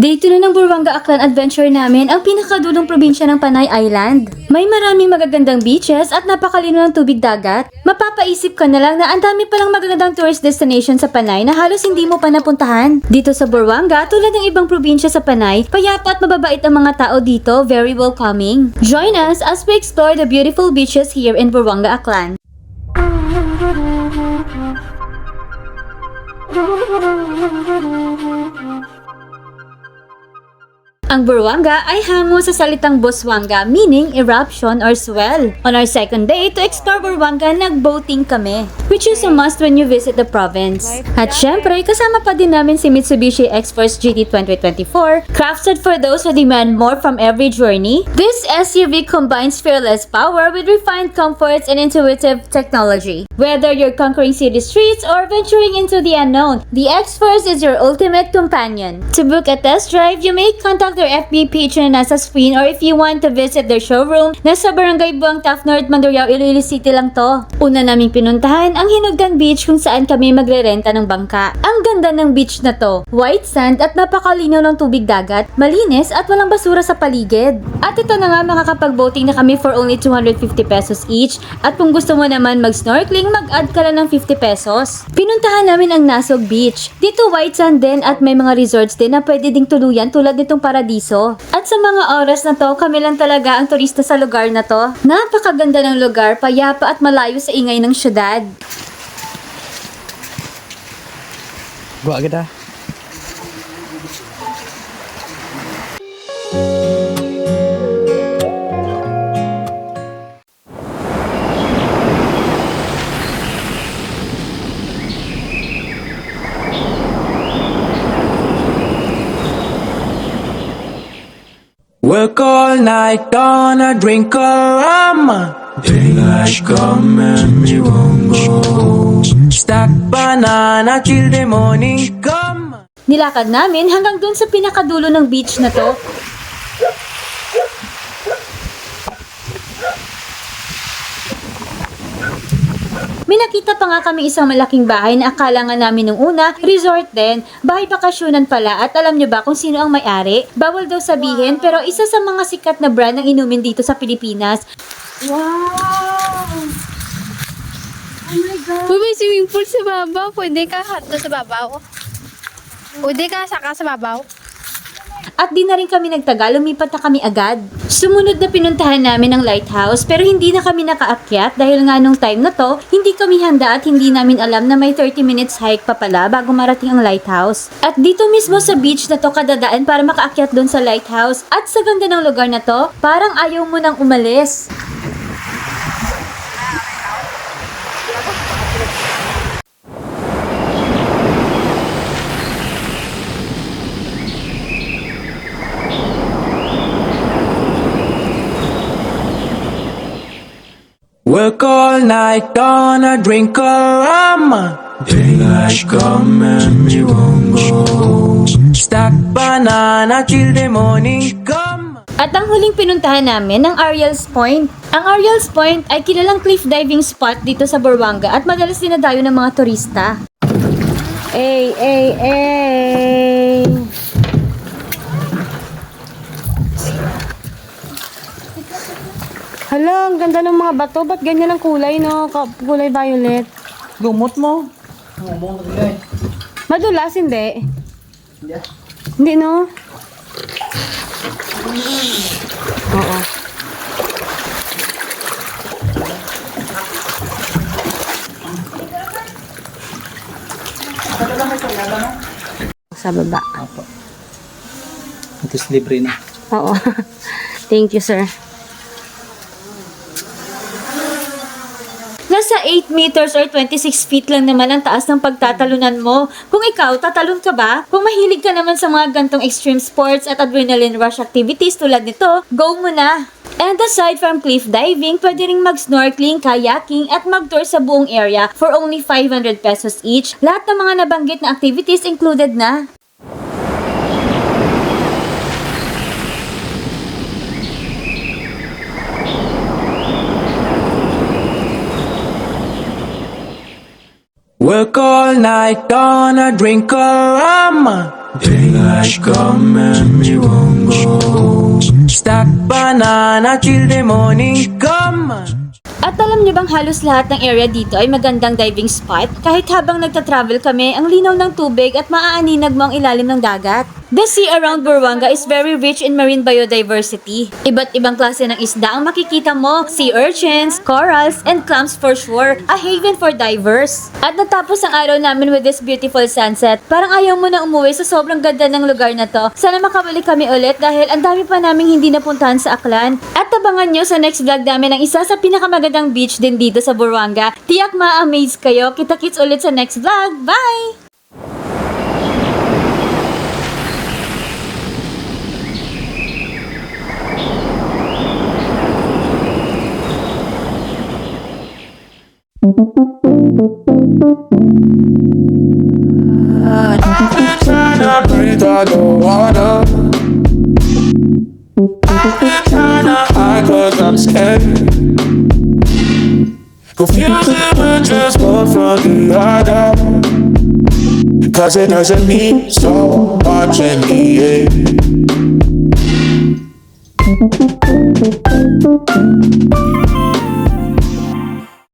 Day 2 na ng Burwanga Aklan Adventure namin ang pinakadulong probinsya ng Panay Island. May maraming magagandang beaches at napakalino ng tubig dagat. Mapapaisip ka na lang na ang dami palang magagandang tourist destination sa Panay na halos hindi mo pa napuntahan. Dito sa Burwanga, tulad ng ibang probinsya sa Panay, payapa at mababait ang mga tao dito, very welcoming. Join us as we explore the beautiful beaches here in Burwanga Aklan. Ang Burwanga ay hango sa salitang Buswanga, meaning eruption or swell. On our second day to explore Burwanga, nag-boating kami, which is a must when you visit the province. At syempre, kasama pa din namin si Mitsubishi X-Force GT 2024, crafted for those who demand more from every journey. This SUV combines fearless power with refined comforts and intuitive technology. Whether you're conquering city streets or venturing into the unknown, the X-Force is your ultimate companion. To book a test drive, you may contact their FB page na nasa screen or if you want to visit their showroom, nasa Barangay Buang Taf North, Mandurriao, Iloilo City lang to. Una naming pinuntahan ang Hinugdan Beach kung saan kami magrerenta ng bangka. Ang ganda ng beach na to. White sand at napakalinaw ng tubig dagat, malinis at walang basura sa paligid. At ito na nga makakapag-boating na kami for only 250 pesos each. At kung gusto mo naman mag-snorkeling, mag-add ka lang ng 50 pesos. Pinuntahan namin ang Nasog Beach. Dito white sand din at may mga resorts din na pwede ding tuluyan tulad nitong paradiso. At sa mga oras na to, kami lang talaga ang turista sa lugar na to. Napakaganda ng lugar, payapa at malayo sa ingay ng syudad. Gua agad Work all night, gonna drink a rum. Daylight coming, we won't go home. Stack banana till the morning come. Nilakad namin hanggang dun sa pinakadulo ng beach na to. May nakita pa nga kami isang malaking bahay na akala nga namin nung una, resort din, bahay bakasyonan pala at alam nyo ba kung sino ang may-ari? Bawal daw sabihin pero isa sa mga sikat na brand ng inumin dito sa Pilipinas. Uy, may swimming pool sa babaw. Pwede ka hato sa babaw. Pwede ka saka sa babaw. At di na rin kami nagtagal, lumipat na kami agad. Sumunod na pinuntahan namin ang lighthouse pero hindi na kami nakaakyat dahil nga nung time na to, hindi kami handa at hindi namin alam na may 30 minutes hike pa pala bago marating ang lighthouse. At dito mismo sa beach na to kadadaan para makaakyat doon sa lighthouse. At sa ganda ng lugar na to, parang ayaw mo nang umalis. Work all night, gonna drink a rum. Daylight coming, we won't go. Stack banana till the morning come. At ang huling pinuntahan namin ang Ariel's Point. Ang Ariel's Point ay kilalang cliff diving spot dito sa Burwanga at madalas dinadayo ng mga turista. Ay, ay, ay. Hala, ang ganda ng mga bato. Ba't ganyan ang kulay, no? Ka- Kulay violet. Lumot mo. Madulas, hindi. Hindi, no? Oo. Sa baba. At least libre na. Oo. Thank you, sir. Nasa 8 meters or 26 feet lang naman ang taas ng pagtatalunan mo. Kung ikaw, tatalon ka ba? Kung mahilig ka naman sa mga gantong extreme sports at adrenaline rush activities tulad nito, go mo na! And aside from cliff diving, pwede ring mag-snorkeling, kayaking, at mag-tour sa buong area for only 500 pesos each. Lahat ng mga nabanggit na activities included na. Work all night, gonna drink a rum. Daylight coming, we won't go home. Stack banana till the morning come. At alam niyo bang halos lahat ng area dito ay magandang diving spot? Kahit habang nagta-travel kami, ang linaw ng tubig at maaaninag mo ang ilalim ng dagat. The sea around Buruanga is very rich in marine biodiversity. Iba't ibang klase ng isda ang makikita mo. Sea urchins, corals, and clams for sure. A haven for divers. At natapos ang araw namin with this beautiful sunset. Parang ayaw mo na umuwi sa sobrang ganda ng lugar na to. Sana makabalik kami ulit dahil ang dami pa naming hindi napuntahan sa Aklan. At abangan nyo sa next vlog namin ang isa sa pinakamagandang beach din dito sa Buruanga. Tiyak ma-amaze kayo. Kita-kits ulit sa next vlog. Bye! Breathe underwater. Tryna hide cause I'm scared. Confusing with just from. Cause it doesn't mean so much in the end.